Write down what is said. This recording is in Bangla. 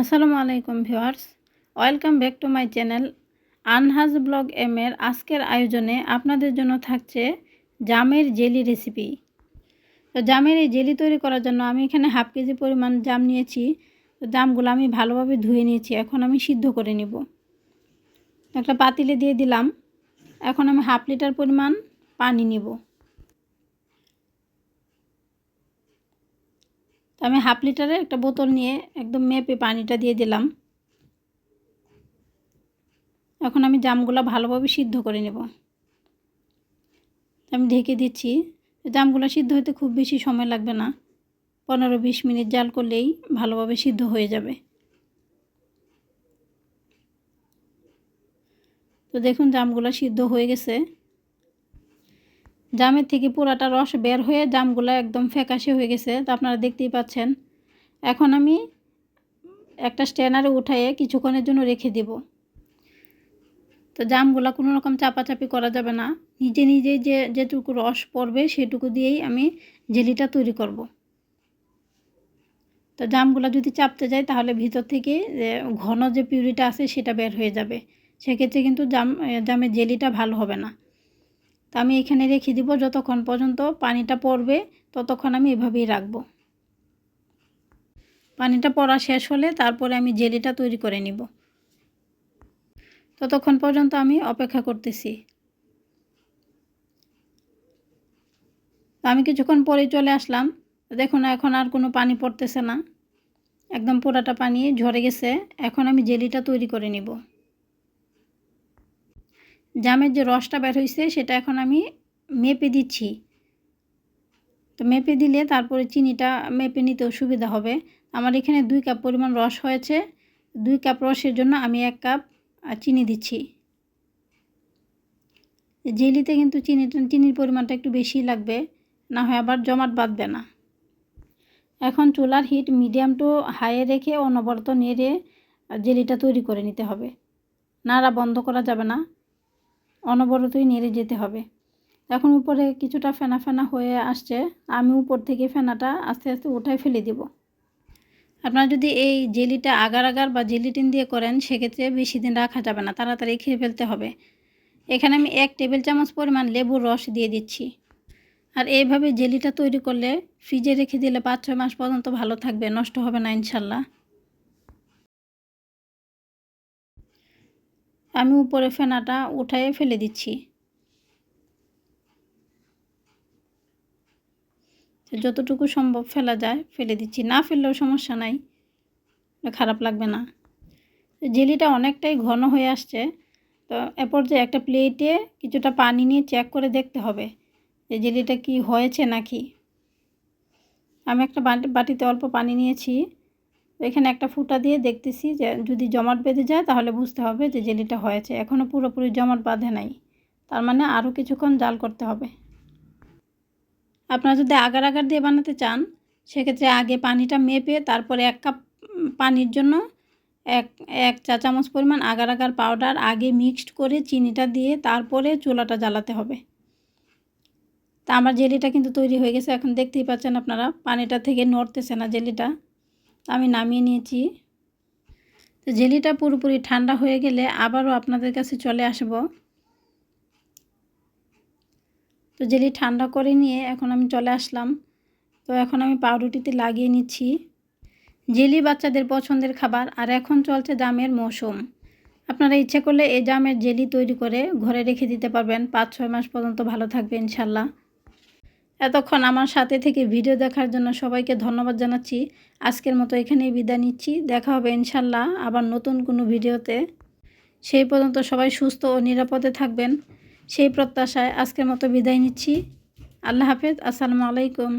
আসসালামু আলাইকুম viewers, welcome back to my channel আনহাজ blog M এর আজকের আয়োজনে আপনাদের জন্য থাকছে জামের জেলি রেসিপি। তো জামের এই জেলি তৈরি করার জন্য আমি এখানে হাফ কেজি পরিমাণ জাম নিয়েছি। তো জামগুলো আমি ভালোভাবে ধুয়ে নিয়েছি, এখন আমি সিদ্ধ করে নিব। একটা পাতিলে দিয়ে দিলাম, এখন আমি হাফ লিটার পরিমাণ পানি নিব। তো আমি হাফ লিটারে একটা বোতল নিয়ে একদম মেপে পানিটা দিয়ে দিলাম। এখন আমি জামগুলো ভালোভাবে সিদ্ধ করে নেব। আমি ঢেকে দিচ্ছি। জামগুলো সিদ্ধ হতে খুব বেশি সময় লাগবে না। পনেরো বিশ মিনিট জাল করলেই ভালোভাবে সিদ্ধ হয়ে যাবে। তো দেখুন, জামগুলো সিদ্ধ হয়ে গেছে। জামের থেকে পুরাটা রস বের হয়ে জামগুলো একদম ফ্যাকাশে হয়ে গেছে, তো আপনারা দেখতেই পাচ্ছেন। এখন আমি একটা স্ট্যানারে উঠাইয়ে কিছুক্ষণের জন্য রেখে দেব। তো জামগুলো কোনো রকম চাপাচাপি করা যাবে না। নিজে নিজেই যে যেটুকু রস পড়বে সেটুকু দিয়েই আমি জেলিটা তৈরি করব। তো জামগুলো যদি চাপতে যায় তাহলে ভিতর থেকে ঘন যে পিউরিটা আছে সেটা বের হয়ে যাবে। সেক্ষেত্রে কিন্তু জাম, জামের জেলিটা ভালো হবে না। তো আমি এখানে রেখে দিব, যতক্ষণ পর্যন্ত পানিটা পড়বে, ততক্ষণ আমি এভাবেই রাখব। পানিটা পড়া শেষ হলে তারপরে আমি জেলিটা তৈরি করে নিব। ততক্ষণ পর্যন্ত আমি অপেক্ষা করতেছি। আমি কিছুক্ষণ পরে চলে আসলাম। দেখুন, এখন আর কোনো পানি পড়তেছে না। একদম পোড়াটা পানি ঝরে গেছে। এখন আমি জেলিটা তৈরি করে নিব। জামের যে রসটা বের হয়েছে সেটা এখন আমি মেপে দিচ্ছি। তো মেপে দিলে তারপরে চিনিটা মেপে নিতেও সুবিধা হবে। আমার এখানে দুই কাপ পরিমাণ রস হয়েছে। দুই কাপ রসের জন্য আমি এক কাপ চিনি দিচ্ছি। জেলিতে কিন্তু চিনি, চিনির পরিমাণটা একটু বেশি লাগবে, না হয় আবার জমাট বাঁধবে না। এখন চুলার হিট মিডিয়াম টু হাইয়ে রেখে অনবরত নেড়ে জেলিটা তৈরি করে নিতে হবে। নাড়া বন্ধ করা যাবে না। অনবরতই নেড়ে যেতে হবে। এখন উপরে কিছুটা ফেনা ফেনা হয়ে আসছে, আমি উপর থেকে ফেনাটা আস্তে আস্তে উঠায় ফেলে দেব। আপনারা যদি এই জেলিটা আগার আগার বা জেলিটিন দিয়ে করেন, সেক্ষেত্রে বেশি দিন রাখা যাবে না, তাড়াতাড়ি খেয়ে ফেলতে হবে। এখানে আমি এক টেবিল চামচ পরিমাণ লেবুর রস দিয়ে দিচ্ছি। আর এইভাবে জেলিটা তৈরি করলে ফ্রিজে রেখে দিলে পাঁচ ছয় মাস পর্যন্ত ভালো থাকবে, নষ্ট হবে না ইনশাল্লাহ। আমি উপরে ফেনাটা উঠায়ে ফেলে দিচ্ছি। যতটুকু সম্ভব ফেলা যায়, ফেলে দিচ্ছি। না ফেললেও সমস্যা নাই, খারাপ লাগবে না। জেলিটা অনেকটাই ঘন হয়ে আসছে, তো এরপর যে একটা প্লেটে কিছুটা পানি নিয়ে চেক করে দেখতে হবে যে জেলিটা কি হয়েছে নাকি। আমি একটা বাটিতে অল্প পানি নিয়েছি। এখানে একটা ফুটা দিয়ে দেখতেছি যে যদি জমাট বেঁধে যায় তাহলে বুঝতে হবে যে জেলিটা হয়েছে। এখনও পুরোপুরি জমাট বাঁধে নাই। তার মানে আরও কিছুক্ষণ জাল করতে হবে। আপনারা যদি আগার আগার দিয়ে বানাতে চান, সেক্ষেত্রে আগে পানিটা মেপে তারপরে এক কাপ পানির জন্য এক এক চা চামচ পরিমাণ আগার আগার পাউডার আগে মিক্সড করে চিনিটা দিয়ে তারপরে চুলাটা জ্বালাতে হবে। তা আমার জেলিটা কিন্তু তৈরি হয়ে গেছে। এখন দেখতেই পাচ্ছেন আপনারা, পানিটা থেকে নড়তেছে না জেলিটা। আমি নামিয়ে নিয়েছি। তো জেলিটা পুরোপুরি ঠান্ডা হয়ে গেলে আবারও আপনাদের কাছে চলে আসব। তো জেলি ঠান্ডা করে নিয়ে এখন আমি চলে আসলাম। তো এখন আমি পাউরুটিতে লাগিয়ে নিচ্ছি। জেলি বাচ্চাদের পছন্দের খাবার আর এখন চলছে জামের মৌসুম। আপনারা ইচ্ছে করলে এই জামের জেলি তৈরি করে ঘরে রেখে দিতে পারবেন। পাঁচ ছয় মাস পর্যন্ত ভালো থাকবে ইনশাল্লাহ। এতক্ষণ আমার সাথে থেকে ভিডিও দেখার জন্য সবাইকে ধন্যবাদ জানাচ্ছি। আজকের মতো এখানেই বিদায় নিচ্ছি। দেখা হবে ইনশাল্লাহ আবার নতুন কোনো ভিডিওতে। সেই পর্যন্ত সবাই সুস্থ ও নিরাপদে থাকবেন। সেই প্রত্যাশায় আজকের মতো বিদায় নিচ্ছি। আল্লাহ হাফেজ। আসসালামু আলাইকুম।